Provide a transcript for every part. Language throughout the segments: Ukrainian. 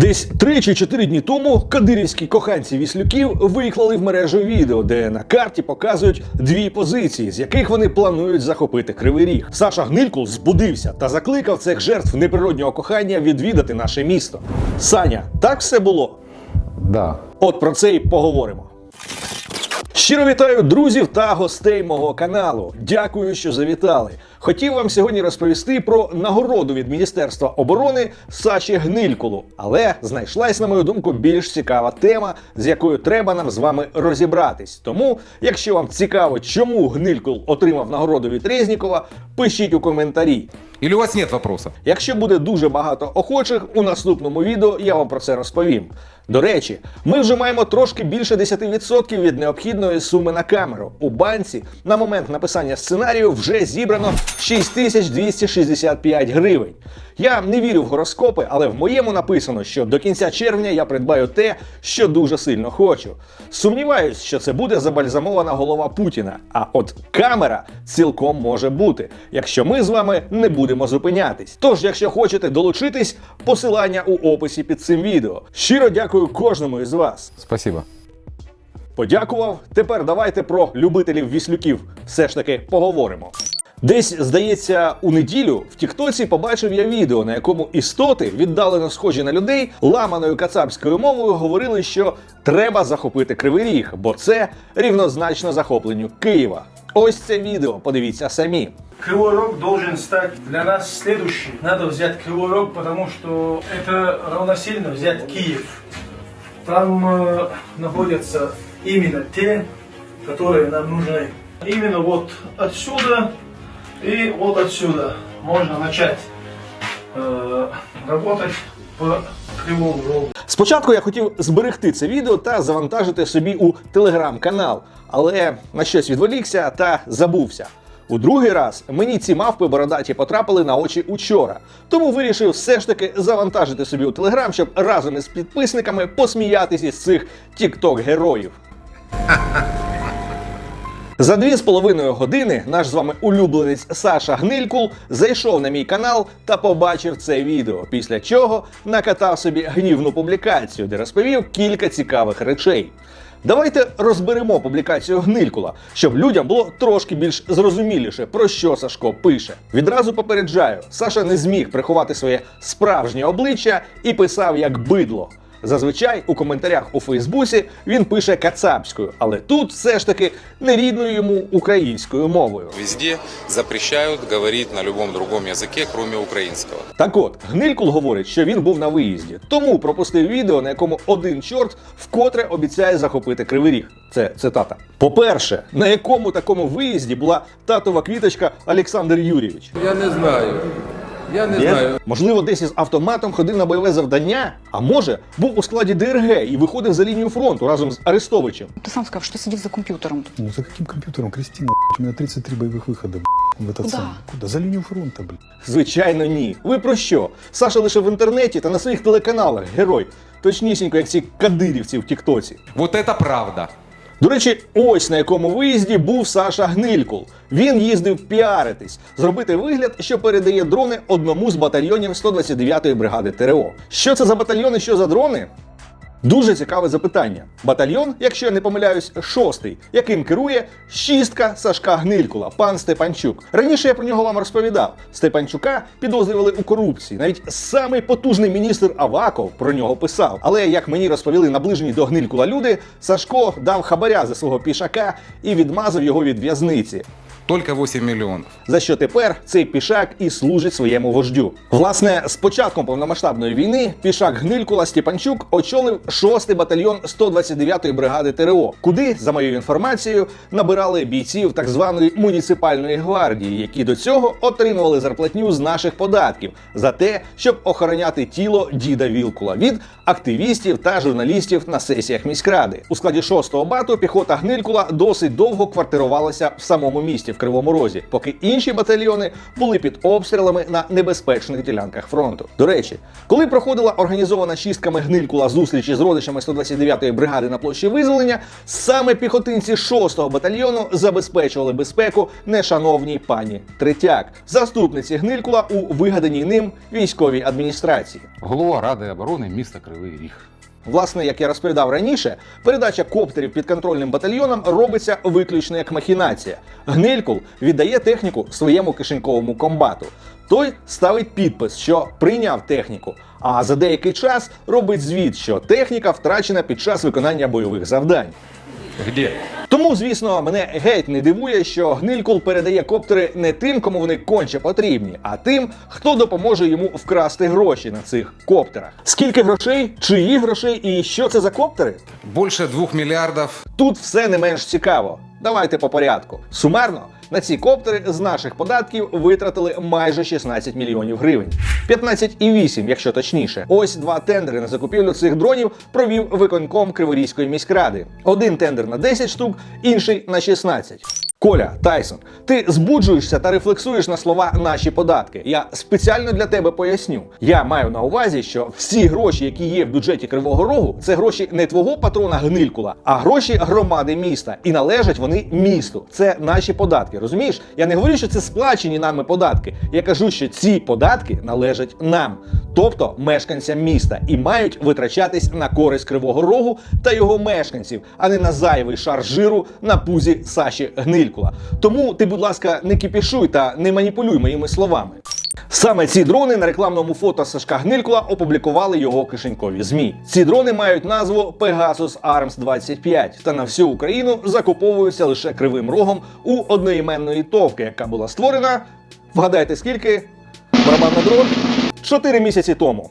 Десь три чи чотири дні тому кадирівські коханці віслюків виклали в мережу відео, де на карті показують дві позиції, з яких вони планують захопити кривий ріг. Саша Гнилькул збудився та закликав цих жертв неприроднього кохання відвідати наше місто. Саня, так все було? Да. От про це і поговоримо. Щиро вітаю друзів та гостей мого каналу. Дякую, що завітали. Хотів вам сьогодні розповісти про нагороду від Міністерства оборони Саші Гнилькулу. Але знайшлась, на мою думку, більш цікава тема, з якою треба нам з вами розібратись. Тому, якщо вам цікаво, чому Гнилькул отримав нагороду від Резнікова, пишіть у коментарі. Или у вас нет вопросов? Якщо буде дуже багато охочих, у наступному відео я вам про це розповім. До речі, ми вже маємо трошки більше 10% від необхідної суми на камеру. У банці на момент написання сценарію вже зібрано 6265 гривень. Я не вірю в гороскопи, але в моєму написано, що до кінця червня я придбаю те, що дуже сильно хочу. Сумніваюсь, що це буде забальзамована голова Путіна. А от камера цілком може бути, якщо ми з вами не будемо зупинятись. Тож, якщо хочете долучитись, посилання у описі під цим відео. Щиро дякую кожному із вас. Спасибо. Подякував. Тепер давайте про любителів віслюків все ж таки поговоримо. Десь, здається, у неділю в Тіктоці побачив я відео, на якому істоти, віддалено схожі на людей, ламаною кацапською мовою говорили, що треба захопити Кривий Ріг, бо це рівнозначно захопленню Києва. Ось це відео, подивіться самі. Кривой Рог должен стать для нас следующим. Надо взять Кривой Рог, потому что это равносильно взять Киев. Там э, находятся именно те, которые нам нужны. Именно вот отсюда и вот отсюда можно начать э, работать по Кривому Рогу. Спочатку я хотів зберегти це відео та завантажити собі у телеграм-канал, але на щось відволікся та забувся. У другий раз мені ці мавпи бородаті потрапили на очі учора, тому вирішив все ж таки завантажити собі у телеграм, щоб разом із підписниками посміятися із цих тікток-героїв. За дві з половиною години наш з вами улюбленець Саша Гнилькул зайшов на мій канал та побачив це відео, після чого накатав собі гнівну публікацію, де розповів кілька цікавих речей. Давайте розберемо публікацію Гнилькула, щоб людям було трошки більш зрозуміліше, про що Сашко пише. Відразу попереджаю, Саша не зміг приховати своє справжнє обличчя і писав як бидло. Зазвичай у коментарях у Фейсбуці він пише кацапською, але тут все ж таки нерідною йому українською мовою. Везде запрещают говорить на любом другом языке, кроме украинского. Так от, Гнилькул говорить, що він був на виїзді, тому пропустив відео, на якому один чорт вкотре обіцяє захопити кривий ріг. Це цитата. По-перше, на якому такому виїзді була татова квіточка Олександр Юрійович? Я не знаю. Я не Є? знаю. Можливо, десь із автоматом ходив на бойове завдання, а може, був у складі ДРГ і виходив за лінію фронту разом з Арестовичем. Ты сам сказал, что сидит за компьютером. Ну за каким компьютером, Кристина? блядь? У меня 33 боевых выхода блядь, в этот Куда? самый. Куда? За линию фронта, блядь. Звичайно, ні. Ви про що? Саша лише в інтернеті та на своїх телеканалах герой. Точнісінько, як ці кадирівці в Тіктоці. Вот это правда. До речі, ось на якому виїзді був Саша Гнилькул. Він їздив піаритись, зробити вигляд, що передає дрони одному з батальйонів 129-ї бригади ТРО. Що це за батальйони, що за дрони? Дуже цікаве запитання. Батальйон, якщо я не помиляюсь, шостий, яким керує шістка Сашка Гнилькула, пан Степанчук. Раніше я про нього вам розповідав. Степанчука підозрювали у корупції. Навіть самий потужний міністр Аваков про нього писав. Але як мені розповіли наближені до Гнилькула люди, Сашко дав хабаря за свого пішака і відмазав його від в'язниці. Только 8 миллионов. За що тепер цей пішак і служить своєму вождю. Власне, з початком повномасштабної війни пішак Гнилькула Степанчук очолив 6-й батальйон 129-ї бригади ТРО, куди, за моєю інформацією, набирали бійців так званої муніципальної гвардії, які до цього отримували зарплатню з наших податків за те, щоб охороняти тіло діда Вілкула від активістів та журналістів на сесіях міськради. У складі 6-го бату піхота Гнилькула досить довго квартирувалася в самому місті, Кривому Розі, поки інші батальйони були під обстрілами на небезпечних ділянках фронту. До речі, коли проходила організована чистками гнилькула зустрічі з родичами 129-ї бригади на площі визволення, саме піхотинці 6-го батальйону забезпечували безпеку нешановній пані Третяк, заступниці гнилькула у вигаданій ним військовій адміністрації. Голова Ради оборони міста Кривий Ріг. Власне, як я розповідав раніше, передача коптерів підконтрольним батальйонам робиться виключно як махінація. Гнилькул віддає техніку своєму кишеньковому комбату. Той ставить підпис, що прийняв техніку. А за деякий час робить звіт, що техніка втрачена під час виконання бойових завдань. Где? Тому, звісно, мене геть не дивує, що Гнилькул передає коптери не тим, кому вони конче потрібні, а тим, хто допоможе йому вкрасти гроші на цих коптерах. Скільки грошей, чиї грошей і що це за коптери? Більше двох мільярдів. Тут все не менш цікаво. Давайте по порядку. Сумарно на ці коптери з наших податків витратили майже 16 мільйонів гривень. 15,8, якщо точніше. Ось два тендери на закупівлю цих дронів провів виконком Криворізької міськради. Один тендер на 10 штук, інший на 16. Коля, Тайсон, ти збуджуєшся та рефлексуєш на слова наші податки. Я спеціально для тебе поясню. Я маю на увазі, що всі гроші, які є в бюджеті Кривого Рогу, це гроші не твого патрона Гнилькула, а гроші громади міста. І належать вони місту. Це наші податки. Розумієш? Я не говорю, що це сплачені нами податки. Я кажу, що ці податки належать нам, тобто мешканцям міста, і мають витрачатись на користь Кривого Рогу та його мешканців, а не на зайвий шар жиру на пузі Саші Гнилькула. Тому ти, будь ласка, не кіпішуй та не маніпулюй моїми словами. Саме ці дрони на рекламному фото Сашка Гнилькула опублікували його кишенькові змі. Ці дрони мають назву Pegasus Arms 25 та на всю Україну закуповуються лише кривим рогом у одноіменної товки, яка була створена. Вгадайте скільки? Барабан дрон? Чотири місяці тому.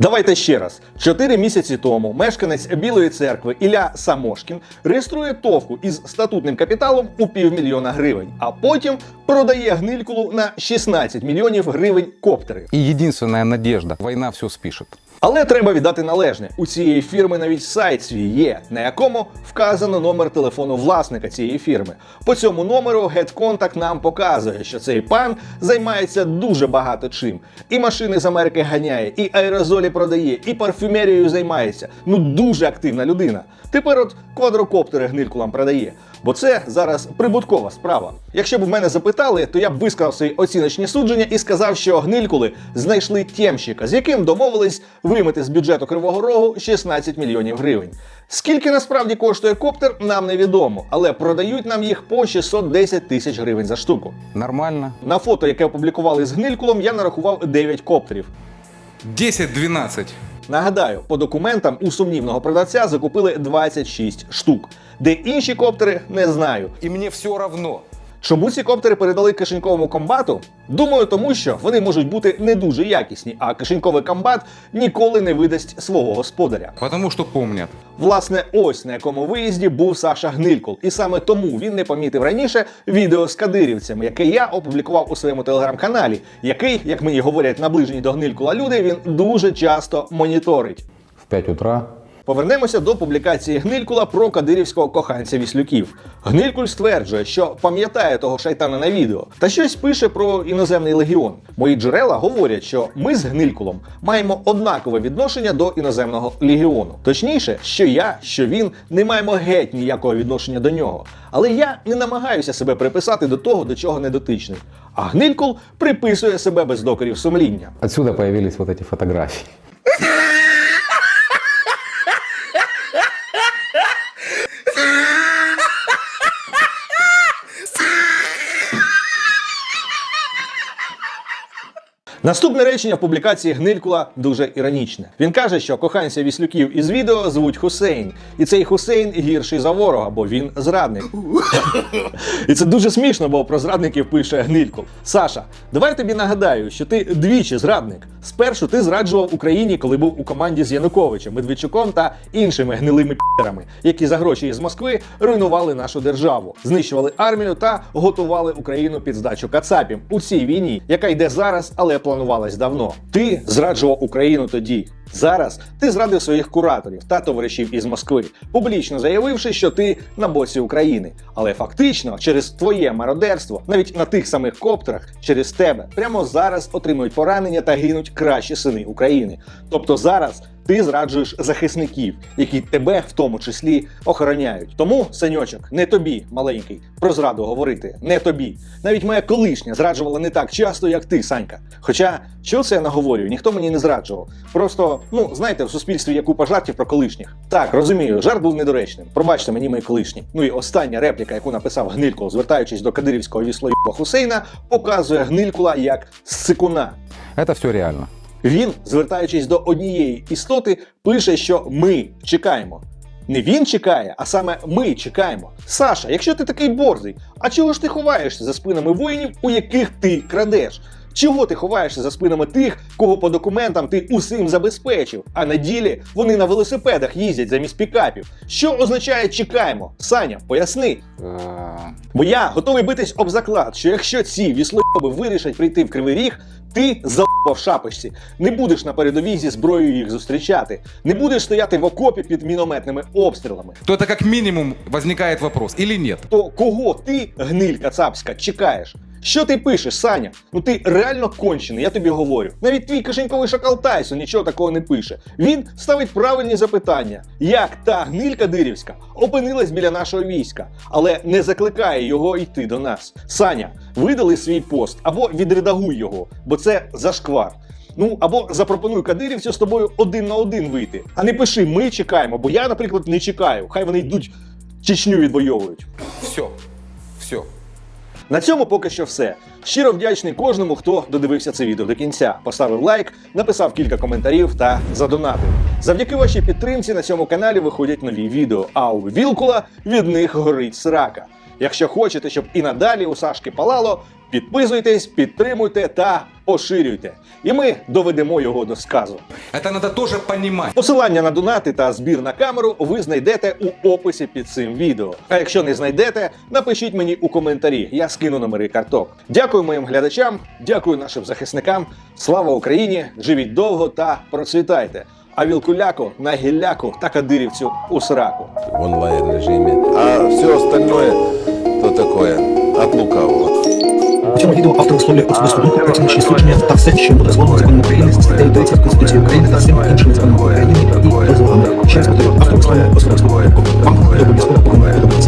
Давайте ще раз. Чотири місяці тому мешканець Білої церкви Ілля Самошкін реєструє товку із статутним капіталом у півмільйона гривень, а потім продає гнилькулу на 16 мільйонів гривень коптери. І єдина надіжда війна все спишет. Але треба віддати належне. У цієї фірми навіть сайт свій є, на якому вказано номер телефону власника цієї фірми. По цьому номеру GetContact нам показує, що цей пан займається дуже багато чим. І машини з Америки ганяє, і аерозолі продає, і парфюмерією займається. Ну дуже активна людина. Тепер от квадрокоптери гнилькулам продає. Бо це зараз прибуткова справа. Якщо б в мене запитали, то я б висказав свої оціночні судження і сказав, що гнилькули знайшли тємщика, з яким домовились вимити з бюджету Кривого Рогу 16 мільйонів гривень. Скільки насправді коштує коптер, нам невідомо, але продають нам їх по 610 тисяч гривень за штуку. Нормально. На фото, яке опублікували з гнилькулом, я нарахував 9 коптерів. 10-12. Нагадаю, по документам у сумнівного продавця закупили 26 штук. Де інші коптери, не знаю. І мені все равно. Чому ці коптери передали кишеньковому комбату? Думаю, тому що вони можуть бути не дуже якісні, а кишеньковий комбат ніколи не видасть свого господаря. Потому что помнят. Власне, ось на якому виїзді був Саша Гнилькул, і саме тому він не помітив раніше відео з кадирівцями, яке я опублікував у своєму телеграм-каналі, який, як мені говорять наближені до Гнилькула люди, він дуже часто моніторить. в 5 утра Повернемося до публікації Гнилькула про кадирівського коханця Віслюків. Гнилькуль стверджує, що пам'ятає того шайтана на відео, та щось пише про іноземний легіон. Мої джерела говорять, що ми з Гнилькулом маємо однакове відношення до іноземного легіону. Точніше, що я, що він не маємо геть ніякого відношення до нього. Але я не намагаюся себе приписати до того, до чого не дотичний. А Гнилькул приписує себе без докорів сумління. отсюда появились вот эти фотографии. Наступне речення в публікації Гнилькула дуже іронічне. Він каже, що коханця віслюків із відео звуть Хусейн, і цей Хусейн гірший за ворога, бо він зрадник. І це дуже смішно, бо про зрадників пише Гнилькул. Саша, давай тобі нагадаю, що ти двічі зрадник. Спершу ти зраджував Україні, коли був у команді з Януковичем, Медведчуком та іншими гнилими пірами, які за гроші із Москви руйнували нашу державу, знищували армію та готували Україну під здачу Кацапів у цій війні, яка йде зараз, але планувалась давно. Ти зраджував Україну тоді. Зараз ти зрадив своїх кураторів та товаришів із Москви, публічно заявивши, що ти на боці України. Але фактично, через твоє мародерство, навіть на тих самих коптерах, через тебе прямо зараз отримують поранення та гинуть кращі сини України. Тобто зараз ти зраджуєш захисників, які тебе в тому числі охороняють. Тому, саньочок, не тобі, маленький, про зраду говорити, не тобі. Навіть моя колишня зраджувала не так часто, як ти, Санька. Хоча, що це я наговорюю, ніхто мені не зраджував. Просто, ну, знаєте, в суспільстві є купа жартів про колишніх. Так, розумію, жарт був недоречним. Пробачте мені, мої колишні. Ну і остання репліка, яку написав Гнилькул, звертаючись до кадирівського віслоюба Хусейна, показує Гнилькула як сикуна. Это все реально. Він, звертаючись до однієї істоти, пише, що ми чекаємо. Не він чекає, а саме ми чекаємо. Саша, якщо ти такий борзий, а чого ж ти ховаєшся за спинами воїнів, у яких ти крадеш? Чого ти ховаєшся за спинами тих, кого по документам ти усім забезпечив, а на ділі вони на велосипедах їздять замість пікапів? Що означає чекаємо? Саня, поясни. Э, Бо я готовий битись об заклад, що якщо ці віслоби вирішать прийти в кривий ріг, ти в шапочці, не будеш на передовій зі зброєю їх зустрічати, не будеш стояти в окопі під мінометними обстрілами. То это как минимум возникает вопрос, или нет? То кого ти, гниль кацапська, чекаєш? Що ти пишеш, Саня? Ну ти реально кончений, я тобі говорю. Навіть твій кишеньковий шакал Тайсон нічого такого не пише. Він ставить правильні запитання, як та гниль кадирівська опинилась біля нашого війська, але не закликає його йти до нас. Саня, видали свій пост або відредагуй його, бо це зашквар. Ну або запропонуй кадирівцю з тобою один на один вийти. А не пиши, ми чекаємо, бо я, наприклад, не чекаю. Хай вони йдуть Чечню відвоюють. Все, все. На цьому поки що все. Щиро вдячний кожному, хто додивився це відео до кінця, поставив лайк, написав кілька коментарів та задонатив. Завдяки вашій підтримці на цьому каналі виходять нові відео, а у Вілкула від них горить срака. Якщо хочете, щоб і надалі у Сашки палало, підписуйтесь, підтримуйте та поширюйте. І ми доведемо його до сказу. Это надо тоже понимать. Посилання на донати та збір на камеру ви знайдете у описі під цим відео. А якщо не знайдете, напишіть мені у коментарі. Я скину номери карток. Дякую моїм глядачам, дякую нашим захисникам. Слава Україні! Живіть довго та процвітайте! А вілкуляку на гілляку та кадирівцю у сраку. в онлайн-режиме. А все остальное, то такое, от лукавого. У цьому відео автор висловлює особисту думку про цінічні судження та все, що буде дозволено законом України з статтею 30 Конституції України та всім іншим законом України і дозволено. Ще раз повторюю, автор висловлює особисту думку. Вам не обов'язково подобається.